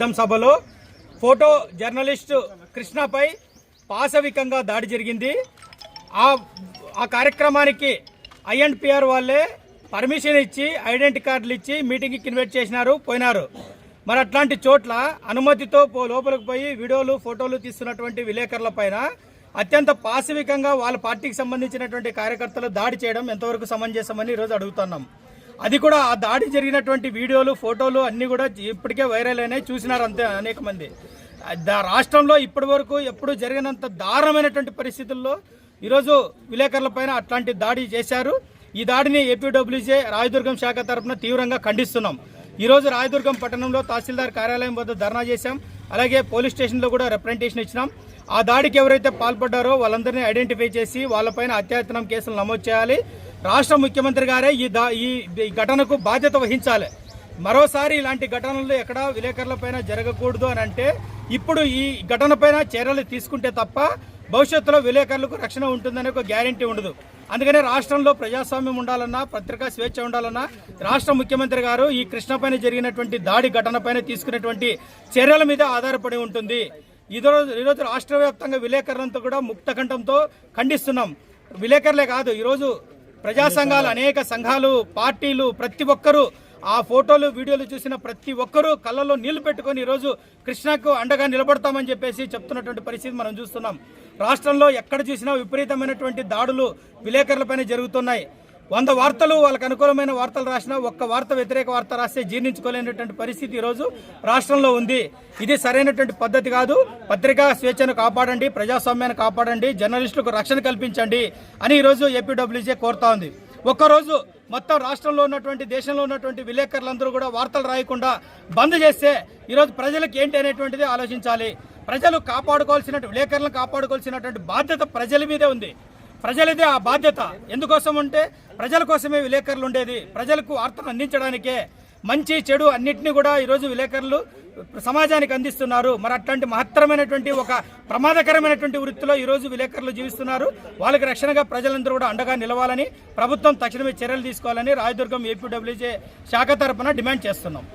సిద్ధం సభలో photo journalist కృష్ణపై పాశవికంగా దాడి జరిగింది. ఆ ఆ కార్యక్రమానికి ఐఎన్పిఆర్ వాళ్ళే పర్మిషన్ ఇచ్చి ఐడెంటి కార్డులు ఇచ్చి మీటింగ్కి ఇన్వైట్ చేసినారు పోయినారు. మరి అట్లాంటి చోట్ల అనుమతితో పో లోపలికి పోయి వీడియోలు ఫోటోలు తీస్తున్నటువంటి విలేకరుల పైన అత్యంత పాశవికంగా వాళ్ళ పార్టీకి సంబంధించినటువంటి కార్యకర్తలు దాడి చేయడం ఎంతవరకు సమంజసమని ఈరోజు అడుగుతున్నాం. అది కూడా ఆ దాడి జరిగినటువంటి వీడియోలు ఫోటోలు అన్నీ కూడా ఇప్పటికే వైరల్ అయినాయి. చూసినారు అంతే అనేక మంది. దా- రాష్ట్రంలో ఇప్పటి వరకు ఎప్పుడు జరిగినంత దారుణమైనటువంటి పరిస్థితుల్లో ఈరోజు విలేకరులపైన అట్లాంటి దాడి చేశారు. ఈ దాడిని ఏపీడబ్ల్యూజే రాయదుర్గం శాఖ తరఫున తీవ్రంగా ఖండిస్తున్నాం. ఈరోజు రాయదుర్గం పట్టణంలో తహసీల్దార్ కార్యాలయం వద్ద ధర్నా చేశాం. అలాగే పోలీస్ స్టేషన్లో కూడా రిప్రజెంటేషన్ ఇచ్చినాం. ఆ దాడికి ఎవరైతే పాల్పడ్డారో వాళ్ళందరినీ ఐడెంటిఫై చేసి వాళ్ళపైన అత్యాయతనం కేసులు నమోదు చేయాలి. రాష్ట్ర ముఖ్యమంత్రి గారే ఈ దా ఈ ఘటనకు బాధ్యత వహించాలి. మరోసారి ఇలాంటి ఘటనలు ఎక్కడ విలేకరుల పైన జరగకూడదు అని అంటే ఇప్పుడు ఈ ఘటన పైన చర్యలు తీసుకుంటే తప్ప భవిష్యత్తులో విలేకరులకు రక్షణ ఉంటుందనే ఒక గ్యారంటీ ఉండదు. అందుకనే రాష్ట్రంలో ప్రజాస్వామ్యం ఉండాలన్నా పత్రికా స్వేచ్ఛ ఉండాలన్నా రాష్ట్ర ముఖ్యమంత్రి గారు ఈ కృష్ణ పైన జరిగినటువంటి దాడి ఘటన పైన తీసుకునేటువంటి చర్యల మీద ఆధారపడి ఉంటుంది. ఈరోజు ఈరోజు రాష్ట్ర వ్యాప్తంగా విలేకరులంతా కూడా ముక్తకంఠంతో ఖండిస్తున్నాం. విలేకరులే కాదు ఈరోజు ప్రజా సంఘాలు అనేక సంఘాలు పార్టీలు ప్రతి ఒక్కరూ ఆ ఫోటోలు వీడియోలు చూసిన ప్రతి ఒక్కరూ కళ్ళలో నీళ్ళు పెట్టుకొని ఈరోజు కృష్ణకు అండగా నిలబడతామని చెప్పేసి చెప్తున్నటువంటి పరిస్థితి మనం చూస్తున్నాం. రాష్ట్రంలో ఎక్కడ చూసినా విపరీతమైనటువంటి దాడులు విలేకరులపైన జరుగుతున్నాయి. వంద వార్తలు వాళ్ళకి అనుకూలమైన వార్తలు రాసినా ఒక్క వార్త వ్యతిరేక వార్త రాస్తే జీర్ణించుకోలేనటువంటి పరిస్థితి ఈరోజు రాష్ట్రంలో ఉంది. ఇది సరైనటువంటి పద్ధతి కాదు. పత్రికా స్వేచ్ఛను కాపాడండి ప్రజాస్వామ్యాన్ని కాపాడండి జర్నలిస్టులకు రక్షణ కల్పించండి అని ఈరోజు ఏపీడబ్ల్యూజే కోరుతా ఉంది. ఒక్కరోజు మొత్తం రాష్ట్రంలో ఉన్నటువంటి దేశంలో ఉన్నటువంటి విలేకరులందరూ కూడా వార్తలు రాయకుండా బంద్ చేస్తే ఈరోజు ప్రజలకు ఏంటి అనేటువంటిది ఆలోచించాలి. ప్రజలు కాపాడుకోవాల్సిన విలేకరులను కాపాడుకోవాల్సినటువంటి బాధ్యత ప్రజల మీదే ఉంది. ప్రజలదే ఆ బాధ్యత. ఎందుకోసం అంటే ప్రజల కోసమే విలేకరులు ఉండేది. ప్రజలకు అర్థం అందించడానికే. మంచి చెడు అన్నింటినీ కూడా ఈరోజు విలేకరులు సమాజానికి అందిస్తున్నారు. మరి అట్లాంటి మహత్తరమైనటువంటి ఒక ప్రమాదకరమైనటువంటి వృత్తిలో ఈరోజు విలేకరులు జీవిస్తున్నారు. వాళ్ళకి రక్షణగా ప్రజలందరూ కూడా అండగా నిలవాలని ప్రభుత్వం తక్షణమే చర్యలు తీసుకోవాలని రాయదుర్గం ఏపీడబ్ల్యూజే శాఖ తరపున డిమాండ్ చేస్తున్నాం.